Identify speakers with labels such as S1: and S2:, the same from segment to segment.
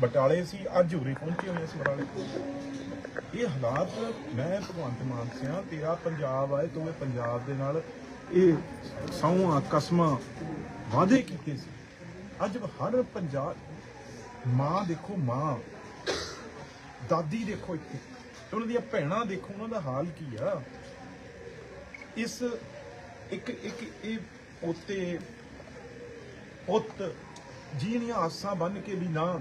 S1: ਬਟਾਲੇ ਸੀ, ਅੱਜ ਉਰੇ ਪਹੁੰਚੇ ਹੋਏ ਸੀ ਬਟਾਲੇ। ਇਹ ਹਾਲਾਤ ਮੈਂ ਭਗਵੰਤ ਮਾਨ ਸਿਆ, ਤੇਰਾ ਪੰਜਾਬ ਆਏ, ਤੂੰ ਪੰਜਾਬ ਦੇ ਨਾਲ ਇਹ ਸੌਆਂ ਕਸਮਾਂ ਵਾਅਦੇ ਕੀਤੇ ਸੀ। ਅੱਜ ਹਰ ਪੰਜਾਬ, ਮਾਂ ਦੇਖੋ ਮਾਂ, ਦਾਦੀ ਦੇਖੋ ਇੱਥੇ। ਉਹਨਾਂ ਦੀਆਂ ਭੈਣਾਂ ਦੇਖੋ, ਉਹਨਾਂ ਦਾ ਹਾਲ ਕੀ ਆ? ਇਸ ਇੱਕ ਇੱਕ, ਇਹ ਪੋਤੇ, ਪੁੱਤ ਜਿਹਨੀਆਂ ਆਸਾਂ ਬੰਨ ਕੇ ਵੀ ਨਾ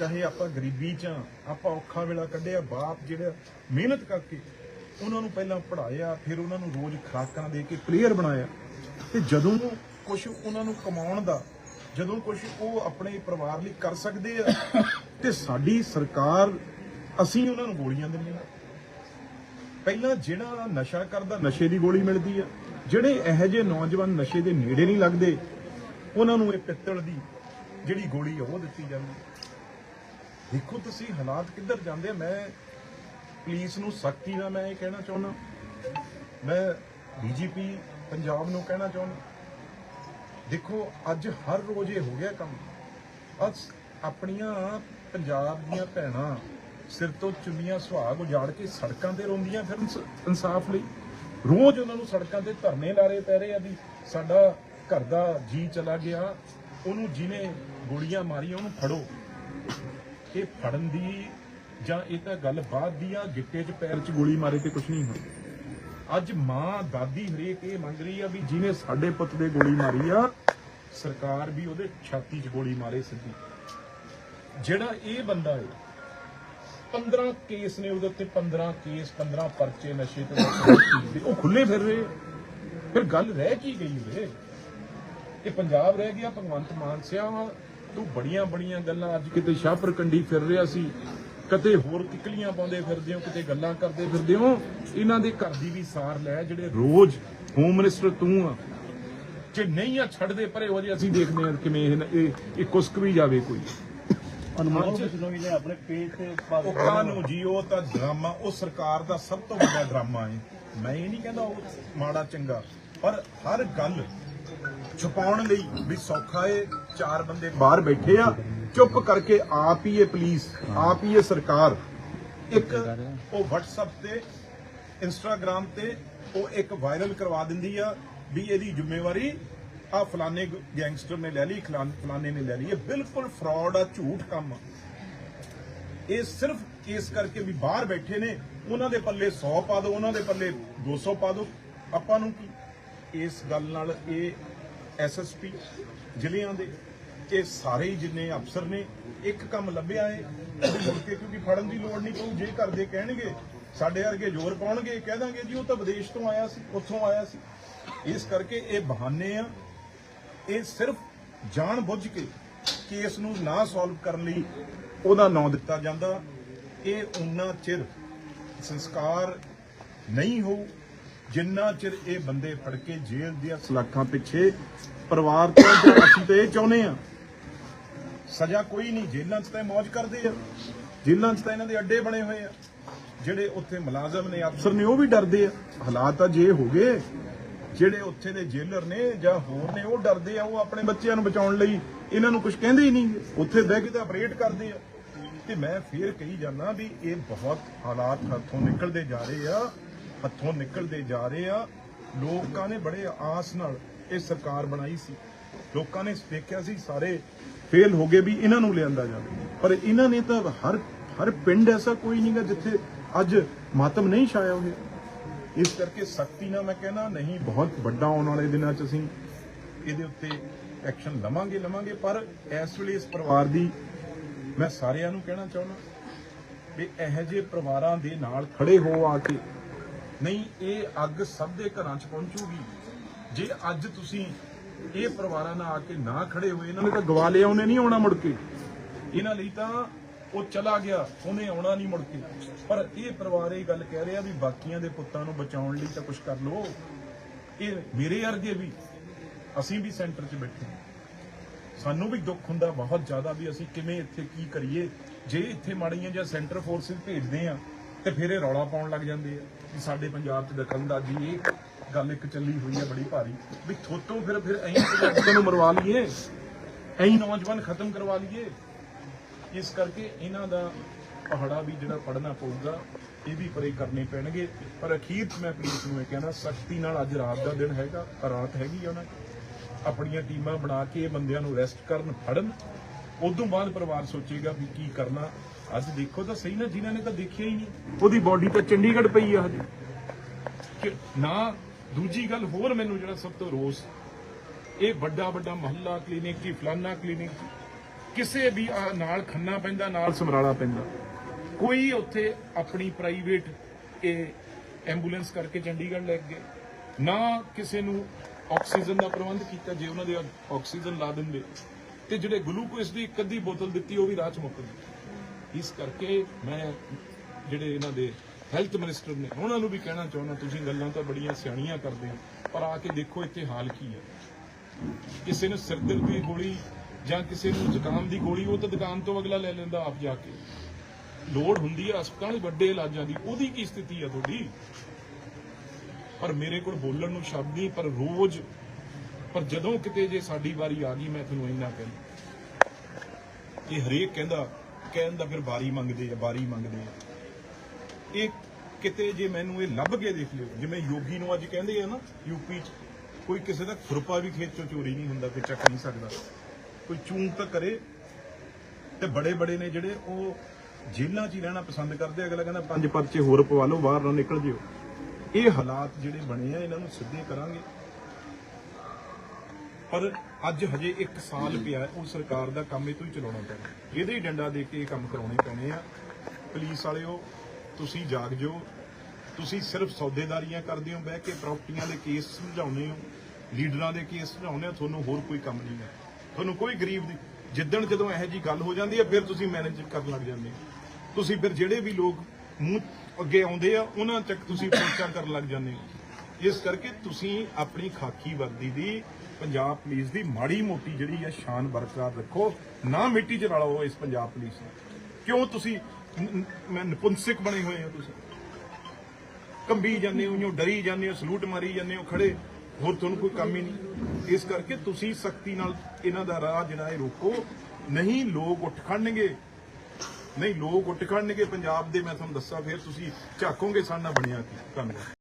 S1: ਚਾਹੇ ਆਪਾਂ ਗਰੀਬੀ ਚ ਆਂ, ਆਪਾਂ ਔਖਾ ਵੇਲਾ ਕੱਢਿਆ ਬਾਪ ਜਿਹੜਾ ਮਿਹਨਤ ਕਰਕੇ ਉਹਨਾਂ ਨੂੰ ਪਹਿਲਾਂ ਪੜ੍ਹਾਇਆ ਫਿਰ ਉਹਨਾਂ ਨੂੰ ਰੋਜ਼ ਖੁਰਾਕਾਂ ਦੇ ਕੇ ਪਲੇਅਰ ਬਣਾਇਆ। ਤੇ ਜਦੋਂ ਕੁਝ ਉਹਨਾਂ ਨੂੰ ਕਮਾਉਣ ਦਾ ਜਦੋਂ ਕੁਝ ਉਹ ਆਪਣੇ ਪਰਿਵਾਰ ਲਈ ਕਰ ਸਕਦੇ ਆ ਤੇ ਸਾਡੀ ਸਰਕਾਰ ਅਸੀਂ ਉਹਨਾਂ ਨੂੰ ਗੋਲੀਆਂ ਦਿੰਦੇ ਹਾਂ। ਪਹਿਲਾਂ ਜਿਹੜਾ ਨਸ਼ਾ ਕਰਦਾ ਨਸ਼ੇ ਦੀ ਗੋਲੀ ਮਿਲਦੀ ਆ। ਜਿਹੜੇ ਇਹੋ ਜਿਹੇ ਨੌਜਵਾਨ ਨਸ਼ੇ ਦੇ ਨੇੜੇ ਨਹੀਂ ਲੱਗਦੇ ਉਹਨਾਂ ਨੂੰ ਇਹ ਪਿੱਤਲ ਦੀ ਜਿਹੜੀ ਗੋਲੀ ਆ ਉਹ ਦਿੱਤੀ ਜਾਂਦੀ ਦੇਖੋ ਤੁਸੀਂ ਹਾਲਾਤ ਕਿੱਧਰ ਜਾਂਦੇ ਮੈਂ ਪੁਲਿਸ ਨੂੰ ਸਖਤੀ ਨਾਲ ਮੈਂ ਇਹ ਕਹਿਣਾ ਚਾਹੁੰਦਾ। ਮੈਂ ਡੀਜੀਪੀ ਪੰਜਾਬ ਨੂੰ ਕਹਿਣਾ ਚਾਹੁੰਦਾ। ਦੇਖੋ, ਅੱਜ ਹਰ ਰੋਜ਼ ਇਹ ਹੋ ਗਿਆ ਕੰਮ। ਅੱਜ ਆਪਣੀਆਂ ਪੰਜਾਬ ਦੀਆਂ ਭੈਣਾਂ ਸਿਰ ਤੋਂ ਚੁੰਨੀਆਂ ਸੁਹਾਗ ਉਜਾੜ ਕੇ ਸੜਕਾਂ ਤੇ ਰੋਂਦੀਆਂ ਫਿਰ ਇਨਸਾਫ ਲਈ। ਰੋਜ਼ ਉਹਨਾਂ ਨੂੰ ਸੜਕਾਂ ਤੇ ਧਰਨੇ ਲਾਰੇ ਪੈ ਰਹੇ ਆ ਵੀ ਸਾਡਾ ਘਰ ਦਾ ਜੀ ਚਲਾ ਗਿਆ। ਉਹਨੂੰ ਜਿਹਨੇ ਗੋਲੀਆਂ ਮਾਰੀਆਂ, ਉਹਨੂੰ ਫੜੋ। ਇਹ ਫੜਨ ਦੀ ਜਾਂ ਇਹ ਤਾਂ ਗੱਲ ਬਾਤ ਦੀ ਆ, ਗਿੱਟੇ 'ਚ, ਪੈਰ 'ਚ ਗੋਲੀ ਮਾਰੇ ਤੇ ਕੁਝ ਨਹੀਂ ਹੁੰਦਾ। ਅੱਜ ਮਾਂ, ਦਾਦੀ ਹਰੇਕ ਇਹ ਮੰਗ ਰਹੀ ਆ ਵੀ ਜਿਹਨੇ ਸਾਡੇ ਪੁੱਤ ਦੇ ਗੋਲੀ ਮਾਰੀ ਆ, ਸਰਕਾਰ ਵੀ ਉਹਦੇ ਛਾਤੀ 'ਚ ਗੋਲੀ ਮਾਰੇ ਸਿੱਧੀ। ਜਿਹੜਾ ਇਹ ਬੰਦਾ ਹੈ 15 ਕੇਸ ਨੇ ਉਹਦੇ ਉੱਤੇ 15 ਕੇਸ 15 ਪਰਚੇ ਨਸ਼ੇ ਤੇ ਉਹ ਖੁੱਲੇ ਫਿਰ ਰਹੇ ਫਿਰ ਗੱਲ ਰਹਿ ਕੀ ਗਈ ਉਰੇ ਇਹ ਪੰਜਾਬ ਰਹਿ ਗਿਆ, ਭਗਵੰਤ ਮਾਨ ਸਿਆ ਤੂੰ ਬੜੀਆਂ ਬੜੀਆਂ ਗੱਲਾਂ ਅੱਜ ਕਿਤੇ ਸ਼ਾਹਪੁਰ ਕੰਡੀ ਫਿਰ ਰਿਹਾ ਸੀ ਕਦੇ ਹੋਰ ਕਿਕਲੀਆਂ ਪਾਉਂਦੇ ਫਿਰਦੇ ਹੋ ਕਿਤੇ ਗੱਲਾਂ ਕਰਦੇ ਫਿਰਦੇ ਹੋ ਇਹਨਾਂ ਦੇ ਘਰ ਦੀ ਵੀ ਸਾਰ ਲੈ ਜਿਹੜੇ ਰੋਜ਼ ਹੋਮ ਮਿਨਿਸਟਰ ਤੂੰ ਆ। ਜੇ ਨਹੀਂ ਆ ਛੱਡਦੇ ਪਰੇ ਹੋ ਜੇ ਅਸੀਂ ਦੇਖਦੇ ਹਾਂ ਕਿਵੇਂ ਇਹ ਇਹ ਕੁਸਕ ਵੀ ਜਾਵੇ ਕੋਈ।
S2: ਅਨਮੋਲ ਬਿਸ਼ਨੋਈ ਨੇ ਆਪਣੇ ਪੇਜ ਤੇ
S1: ਉਹ ਕਾਨੂੰ ਜੀ ਉਹ ਤਾਂ ਡਰਾਮਾ ਉਹ ਸਰਕਾਰ ਦਾ ਸਭ ਤੋਂ ਵੱਡਾ ਡਰਾਮਾ ਹੈ। ਮੈਂ ਇਹ ਨਹੀਂ ਕਹਿੰਦਾ ਉਹ ਮਾੜਾ ਚੰਗਾ ਪਰ ਹਰ ਗੱਲ ਛੁਪਾਉਣ ਲਈ ਵੀ ਸੌਖਾ ਏ। ਚਾਰ ਬੰਦੇ ਬਾਹਰ ਬੈਠੇ ਆ। ਚੁੱਪ ਕਰਕੇ ਆਪ ਹੀ ਇਹ ਪੁਲਿਸ, ਆਪ ਹੀ ਇਹ ਸਰਕਾਰ, ਇੱਕ ਉਹ WhatsApp ਤੇ, Instagram ਤੇ ਉਹ ਇੱਕ ਵਾਇਰਲ ਕਰਵਾ ਦਿੰਦੀ ਆ ਵੀ ਇਹਦੀ ਜ਼ਿੰਮੇਵਾਰੀ ਆ ਫਲਾਣੇ ਗੈਂਗਸਟਰ ਨੇ ਲੈ ਲਈ, ਖਲਾਨ- ਫਲਾਣੇ ਨੇ ਲੈ ਲਈ। ਇਹ ਬਿਲਕੁਲ ਫਰਾਡ ਆ, ਝੂਠ ਕੰਮ ਆ। ਇਹ ਸਿਰਫ ਇਸ ਕਰਕੇ ਵੀ ਬਾਹਰ ਬੈਠੇ ਨੇ। ਉਹਨਾਂ ਦੇ ਪੱਲੇ 100 ਪਾ ਦਿਓ, ਉਹਨਾਂ ਦੇ ਪੱਲੇ 200 ਪਾ ਦਿਓ। ਆਪਾਂ ਨੂੰ ਕੀ ਇਸ ਗੱਲ ਨਾਲ ਇਹ ਐਸਐਸਪੀ ਜ਼ਿਲ੍ਹਿਆਂ ਦੇ, ਇਹ ਸਾਰੇ ਜਿੰਨੇ ਅਫਸਰ ਨੇ, ਇੱਕ ਕੰਮ ਲੱਭਿਆ ਏ ਮੁੜ ਕੇ ਕਿਉਂਕਿ ਫੜਨ ਦੀ ਲੋੜ ਨਹੀਂ ਪਊ, ਜੇ ਘਰ ਦੇ ਕਹਿਣਗੇ, ਸਾਡੇ ਵਰਗੇ ਜ਼ੋਰ ਪਾਉਣਗੇ ਕਹਿ ਦਾਂਗੇ, ਜੀ ਉਹ ਤਾਂ ਵਿਦੇਸ਼ ਤੋਂ ਆਇਆ ਸੀ, ਉੱਥੋਂ ਆਇਆ ਸੀ। ਇਸ ਕਰਕੇ ਇਹ ਬਹਾਨੇ ਆ, ਇਹ ਸਿਰਫ ਜਾਣ ਬੁੱਝ ਕੇ ਕੇਸ ਨੂੰ ਨਾ ਸੋਲਵ ਕਰਨ ਲਈ ਉਹਦਾ ਨਾਂ ਦਿੱਤਾ ਜਾਂਦਾ। ਇਹ ਉਨਾ ਚਿਰ ਸੰਸਕਾਰ ਨਹੀਂ ਹੋਊ ਜਿੰਨਾ ਚਿਰ ਇਹ ਬੰਦੇ ਫੜ ਕੇ ਜੇਲ੍ਹ ਦੀਆਂ ਸਲਾਖਾਂ ਪਿੱਛੇ ਪਰਿਵਾਰ ਤੋਂ ਅਸੀਂ ਤੇ ਇਹ ਚਾਹੁੰਦੇ ਆ ਸਜ਼ਾ ਕੋਈ ਨਹੀਂ, ਜੇਲ੍ਹਾਂ 'ਚ ਤਾਂ ਮौज ਕਰਦੇ ਆ। ਜੇਲ੍ਹਾਂ 'ਚ ਤਾਂ ਇਹਨਾਂ ਦੇ ਅੱਡੇ ਬਣੇ ਹੋਏ ਆ। ਜਿਹੜੇ ਉੱਥੇ ਮੁਲਾਜ਼ਮ ਨੇ, ਅਫਸਰ ਨੇ, ਉਹ ਵੀ ਡਰਦੇ ਆ। ਹਾਲਾਤ ਤਾਂ ਜੇ ਹੋ ਗਏ, ਜਿਹੜੇ ਉੱਥੇ ਦੇ ਜੇਲਰ ਨੇ ਜਾਂ ਹੋਰ ਨੇ, ਉਹ ਡਰਦੇ ਆ, ਉਹ ਆਪਣੇ ਬੱਚਿਆਂ ਨੂੰ ਬਚਾਉਣ ਲਈ। ਇਹਨਾਂ ਨੂੰ ਕੁਝ ਕਹਿੰਦੇ ਹੀ ਨਹੀਂ। ਉੱਥੇ ਬਹਿ ਕੇ ਤਾਂ ਆਪਰੇਟ ਕਰਦੇ ਆ। ਤੇ ਮੈਂ ਫੇਰ ਕਹੀ ਜਾਂਦਾ ਵੀ ਇਹ ਬਹੁਤ ਹਾਲਾਤ ਹੱਥੋਂ ਨਿਕਲਦੇ ਜਾ ਰਹੇ ਆ। ਹੱਥੋਂ ਨਿਕਲਦੇ ਜਾ ਰਹੇ ਆ। ਲੋਕਾਂ ਨੇ ਬੜੇ ਆਸ ਨਾਲ ਇਹ ਸਰਕਾਰ ਬਣਾਈ ਸੀ। ਲੋਕਾਂ ਨੇ ਦੇਖਿਆ ਸੀ ਸਾਰੇ ਫੇਲ ਹੋ ਗਏ ਵੀ ਇਹਨਾਂ ਨੂੰ ਲਿਆਂਦਾ ਜਾਵੇ। ਪਰ ਇਹਨਾਂ ਨੇ ਤਾਂ ਹਰ ਹਰ ਪਿੰਡ ਐਸਾ ਕੋਈ ਨਹੀਂਗਾ ਜਿੱਥੇ ਅੱਜ ਮਾਤਮ ਨਹੀਂ ਛਾਇਆ ਹੋਇਆ। ਇਸ ਕਰਕੇ ਸਖਤੀ ਨਾਲ ਮੈਂ ਕਹਿਣਾ, ਨਹੀਂ, ਬਹੁਤ ਵੱਡਾ ਆਉਣ ਵਾਲੇ ਦਿਨਾਂ 'ਚ ਅਸੀਂ ਇਹਦੇ ਉੱਤੇ ਐਕਸ਼ਨ ਲਵਾਂਗੇ ਲਵਾਂਗੇ। ਪਰ ਇਸ ਵੇਲੇ ਇਸ ਪਰਿਵਾਰ ਦੀ ਮੈਂ ਸਾਰਿਆਂ ਨੂੰ ਕਹਿਣਾ ਚਾਹੁੰਦਾ ਵੀ ਇਹੋ ਜਿਹੇ ਪਰਿਵਾਰਾਂ ਦੇ ਨਾਲ ਖੜੇ ਹੋ ਆ ਕੇ ਨਹੀਂ, ਇਹ ਅੱਗ ਸਭ ਦੇ ਘਰਾਂ 'ਚ ਪਹੁੰਚੂਗੀ। ਜੇ ਅੱਜ ਤੁਸੀਂ ਇਹ ਪਰਿਵਾਰਾਂ ਨਾਲ ਆ ਕੇ ਨਾ ਖੜੇ ਹੋਏ, ਇਹਨਾਂ ਨੇ ਤਾਂ ਗਵਾ ਲਿਆ ਉਹਨੇ ਨਹੀਂ ਆਉਣਾ ਮੁੜ ਕੇ। ਇਹਨਾਂ ਲਈ ਤਾਂ ਉਹ ਚਲਾ ਗਿਆ, ਉਹਨੇ ਆਉਣਾ ਨਹੀਂ ਮੁੜ ਕੇ। ਪਰ ਇਹ ਪਰਿਵਾਰ ਇਹ ਗੱਲ ਕਹਿ ਰਿਹਾ ਵੀ ਬਾਕੀਆਂ ਦੇ ਪੁੱਤਾਂ ਨੂੰ ਬਚਾਉਣ ਲਈ ਤਾਂ ਕੁਝ ਕਰ ਲਓ। ਇਹ ਮੇਰੇ ਵਰਗੇ ਵੀ, ਅਸੀਂ ਵੀ ਸੈਂਟਰ 'ਚ ਬੈਠੇ ਹਾਂ। ਸਾਨੂੰ ਵੀ ਦੁੱਖ ਹੁੰਦਾ ਬਹੁਤ ਜ਼ਿਆਦਾ ਵੀ ਅਸੀਂ ਕਿਵੇਂ ਇੱਥੇ ਕੀ ਕਰੀਏ। ਜੇ ਇੱਥੇ ਮਾੜੀਆਂ ਜਾਂ ਸੈਂਟਰ ਫੋਰਸਿਸ ਭੇਜਦੇ ਆ ਤੇ ਫਿਰ ਇਹ ਰੌਲਾ ਪਾਉਣ ਲੱਗ ਜਾਂਦੇ ਆ ਕਿ ਸਾਡੇ ਪੰਜਾਬ 'ਚ ਦਖਲਅੰਦਾਜ਼ੀ ਇਹ ਗੱਲ ਇੱਕ ਚੱਲੀ ਹੋਈ ਹੈ ਬੜੀ ਭਾਰੀ ਵੀ ਥੋਤੋਂ ਫਿਰ ਫਿਰ ਐਂ ਪੰਜਾਬੀਆਂ ਨੂੰ ਮਰਵਾ ਲਈਏ। ਐਂ ਨੌਜਵਾਨ ਖਤਮ ਕਰਵਾ ਲਈਏ। ਇਸ ਕਰਕੇ ਇਹਨਾਂ ਦਾ ਪਹਾੜਾ ਵੀ ਜਿਹੜਾ ਪੜਨਾ ਪਊਗਾ, ਇਹ ਵੀ ਪਰੇ ਕਰਨੇ ਪੈਣਗੇ। ਪਰ ਅਖੀਰ 'ਚ ਮੈਂ ਪੁਲਿਸ ਨੂੰ ਇਹ ਕਹਿਣਾ, ਸਖਤੀ ਨਾਲ ਅੱਜ ਰਾਤ ਦਾ ਦਿਨ ਹੈਗਾ, ਰਾਤ ਹੈਗੀ ਆ ਉਹਨਾਂ ਦੀ। ਆਪਣੀਆਂ ਟੀਮਾਂ ਬਣਾ ਕੇ ਇਹ ਬੰਦਿਆਂ ਨੂੰ ਅਰੈਸਟ ਕਰਨ, ਫੜਨ। ਉਦੋਂ ਬਾਅਦ ਪਰਿਵਾਰ ਸੋਚੇਗਾ ਵੀ ਕੀ ਕਰਨਾ। ਅੱਜ ਦੇਖੋ ਤਾਂ ਸਹੀ ਨਾ, ਜਿਨ੍ਹਾਂ ਨੇ ਤਾਂ ਦੇਖਿਆ ਹੀ ਨਹੀਂ। ਉਹਦੀ ਬਾਡੀ ਤਾਂ ਚੰਡੀਗੜ੍ਹ ਪਈ ਆ ਹਜੇ। ਕਿ ਨਾ, ਦੂਜੀ ਗੱਲ ਹੋਰ ਮੈਨੂੰ ਜਿਹੜਾ ਸਭ ਤੋਂ ਰੋਸ, ਇਹ ਵੱਡਾ ਵੱਡਾ ਮਹੱਲਾ ਕਲੀਨਿਕ ਕੀ ਫਲਾਨਾ ਕਲੀਨਿਕ ਕਿਸੇ ਵੀ ਨਾਲ ਖੰਨਾ ਪੈਂਦਾ, ਨਾਲ ਸਮਰਾਲਾ ਪੈਂਦਾ। ਕੋਈ ਉੱਥੇ ਆਪਣੀ ਪ੍ਰਾਈਵੇਟ ਇਹ ਐਂਬੂਲੈਂਸ ਕਰਕੇ ਚੰਡੀਗੜ੍ਹ ਲੈ ਕੇ ਗਏ। ਨਾ ਕਿਸੇ ਨੂੰ ਆਕਸੀਜਨ ਦਾ ਪ੍ਰਬੰਧ ਕੀਤਾ, ਜੇ ਉਹਨਾਂ ਦੇ ਆਕਸੀਜਨ ਲਾ ਦਿੰਦੇ। ਤੇ ਜਿਹੜੇ ਗਲੂਕੋਸ ਦੀ ਇੱਕ ਅੱਧੀ ਬੋਤਲ ਦਿੱਤੀ, ਉਹ ਵੀ ਰਾਹ ਚ ਮੁੱਕ ਗਈ। ਇਸ ਕਰਕੇ ਮੈਂ ਜਿਹੜੇ ਇਹਨਾਂ ਦੇ ਹੈਲਥ ਮਿਨਿਸਟਰ ਨੇ, ਉਹਨਾਂ ਨੂੰ ਵੀ ਕਹਿਣਾ ਚਾਹੁੰਦਾ, ਤੁਸੀਂ ਗੱਲਾਂ ਤਾਂ ਬੜੀਆਂ ਸਿਆਣੀਆਂ ਕਰਦੇ ਹੋ, ਪਰ ਆ ਕੇ ਦੇਖੋ ਇੱਥੇ ਹਾਲ ਕੀ ਹੈ। ਕਿਸੇ ਨੂੰ ਸਿਰ ਦਰਦ ਦੀ ਗੋਲੀ ਜਾਂ ਕਿਸੇ ਨੂੰ ਜ਼ੁਕਾਮ ਦੀ ਗੋਲੀ, ਉਹ ਤਾਂ ਦੁਕਾਨ ਤੋਂ ਅਗਲਾ ਲੈ ਲੈਂਦਾ ਆਪ ਜਾ ਕੇ। ਲੋੜ ਹੁੰਦੀ ਹੈ ਹਸਪਤਾਲ ਵੱਡੇ ਇਲਾਜਾਂ ਦੀ। ਉਹਦੀ ਕੀ ਸਥਿਤੀ ਹੈ ਤੁਹਾਡੀ? ਪਰ ਮੇਰੇ ਕੋਲ ਬੋਲਣ ਨੂੰ ਸ਼ਬਦ ਨਹੀਂ, ਪਰ ਰੋਜ਼ ਪਰ ਜਦੋਂ ਕਿਤੇ ਜੇ ਸਾਡੀ ਵਾਰੀ ਆ ਗਈ, ਮੈਂ ਤੁਹਾਨੂੰ ਇੰਨਾ ਕਹਿੰਦਾ। ਇਹ ਹਰੇਕ ਕਹਿੰਦਾ, ਕਹਿਣ ਦਾ ਫਿਰ ਵਾਰੀ ਮੰਗਦੇ ਆ, ਵਾਰੀ ਮੰਗਦੇ ਆ। ਇਹ ਕਿਤੇ ਜੇ ਮੈਨੂੰ ਇਹ ਲੱਭ ਕੇ ਦੇਖ ਲਿਓ, ਜਿਵੇਂ ਯੋਗੀ ਨੂੰ ਅੱਜ ਕਹਿੰਦੇ ਆ ਨਾ ਯੂਪੀ ਚ, ਕੋਈ ਕਿਸੇ ਦਾ ਖੁਰਪਾ ਵੀ ਖੇਤ ਚੋਂ ਚੋਰੀ ਨਹੀਂ ਹੁੰਦਾ, ਕੋਈ ਚੱਕ ਨਹੀਂ ਸਕਦਾ। ਕੋਈ ਚੂੰ ਤਾਂ ਕਰੇ, ਤੇ ਬੜੇ ਬੜੇ ਨੇ ਜਿਹੜੇ ਉਹ ਜੇਲ੍ਹਾਂ 'ਚ ਹੀ ਰਹਿਣਾ ਪਸੰਦ ਕਰਦੇ ਅਗਲਾ ਕਹਿੰਦਾ, ਪੰਜ ਪਰਚੇ ਹੋਰ ਪਵਾ ਲਓ, ਬਾਹਰ ਨਾ ਨਿਕਲ ਜਿਓ। ਇਹ ਹਾਲਾਤ ਜਿਹੜੇ ਬਣੇ ਆ, ਇਹਨਾਂ ਨੂੰ ਸਿੱਧੇ ਕਰਾਂਗੇ। ਪਰ ਅੱਜ ਹਜੇ 1 ਸਾਲ ਪਿਆ ਉਹ ਸਰਕਾਰ ਦਾ ਕੰਮ ਇਹ ਤੋਂ ਹੀ ਚਲਾਉਣਾ ਪੈਣਾ। ਇਹਦੇ ਹੀ ਡੰਡਾ ਦੇ ਕੇ ਇਹ ਕੰਮ ਕਰਾਉਣੇ ਪੈਣੇ ਆ। ਪੁਲਿਸ ਵਾਲਿਓ, ਤੁਸੀਂ ਜਾਗ ਜਾਓ। ਤੁਸੀਂ ਸਿਰਫ ਸੌਦੇਦਾਰੀਆਂ ਕਰਦੇ ਹੋ, ਬਹਿ ਕੇ ਪ੍ਰਾਪਰਟੀਆਂ ਦੇ ਕੇਸ ਸਮਝਾਉਂਦੇ ਹੋ। ਲੀਡਰਾਂ ਦੇ ਕੇਸ ਸਮਝਾਉਂਦੇ ਹੋ, ਤੁਹਾਨੂੰ ਹੋਰ ਕੋਈ ਕੰਮ ਨਹੀਂ ਹੈ। ਤੁਹਾਨੂੰ ਕੋਈ ਗਰੀਬ ਦੀ, ਜਿੱਦਣ ਜਦੋਂ ਇਹੋ ਜੀ ਗੱਲ ਹੋ ਜਾਂਦੀ ਹੈ, ਫਿਰ ਤੁਸੀਂ ਮੈਨੇਜ ਕਰਨ ਲੱਗ ਜਾਂਦੇ ਹੋ। ਤੁਸੀਂ ਫਿਰ ਜਿਹੜੇ ਵੀ ਲੋਕ ਮੂੰਹ ਅੱਗੇ ਆਉਂਦੇ ਆ, ਉਹਨਾਂ ਤੱਕ ਤੁਸੀਂ ਪਹੁੰਚਾ ਕਰਨ ਲੱਗ ਜਾਂਦੇ ਹੋ। ਇਸ ਕਰਕੇ ਤੁਸੀਂ ਆਪਣੀ ਖਾਕੀ ਵਰਦੀ ਦੀ ਪੰਜਾਬ ਪੁਲਿਸ ਦੀ ਮਾੜੀ ਮੋਟੀ ਜਿਹੜੀ ਹੈ ਸ਼ਾਨ ਬਰਕਰਾਰ ਰੱਖੋ, ਨਾ ਮਿੱਟੀ 'ਚ ਰਲਾਓ ਇਸ ਪੰਜਾਬ ਪੁਲਿਸ ਨੂੰ। ਕਿਉਂ ਤੁਸੀਂ ਨ- ਨਪੁੰਸਕ ਬਣੇ ਹੋਏ ਹੋ ਤੁਸੀਂ? ਕੰਬੀ ਜਾਂਦੇ ਹੋ ਜਾਂ ਡਰੀ ਜਾਂਦੇ ਹੋ, ਸਲੂਟ ਮਾਰੀ ਜਾਂਦੇ ਹੋ, ਖੜੇ। ਹੋਰ ਤੁਹਾਨੂੰ ਕੋਈ ਕੰਮ ਹੀ ਨਹੀਂ। ਇਸ ਕਰਕੇ ਤੁਸੀਂ ਸਖਤੀ ਨਾਲ ਇਹਨਾਂ ਦਾ ਰਾਹ ਜਿਹੜਾ ਹੈ ਰੋਕੋ। ਨਹੀਂ ਲੋਕ ਉੱਠ ਖੜਨਗੇ। ਨਹੀਂ ਲੋਕ ਉੱਠ ਖੜਨਗੇ। ਪੰਜਾਬ ਦੇ ਮੈਂ ਤੁਹਾਨੂੰ ਦੱਸਾਂ, ਫਿਰ ਤੁਸੀਂ ਝਾਕੋਗੇ ਸਾਡਾ ਬਣਿਆ ਕੀ ਧੰਨਵਾਦ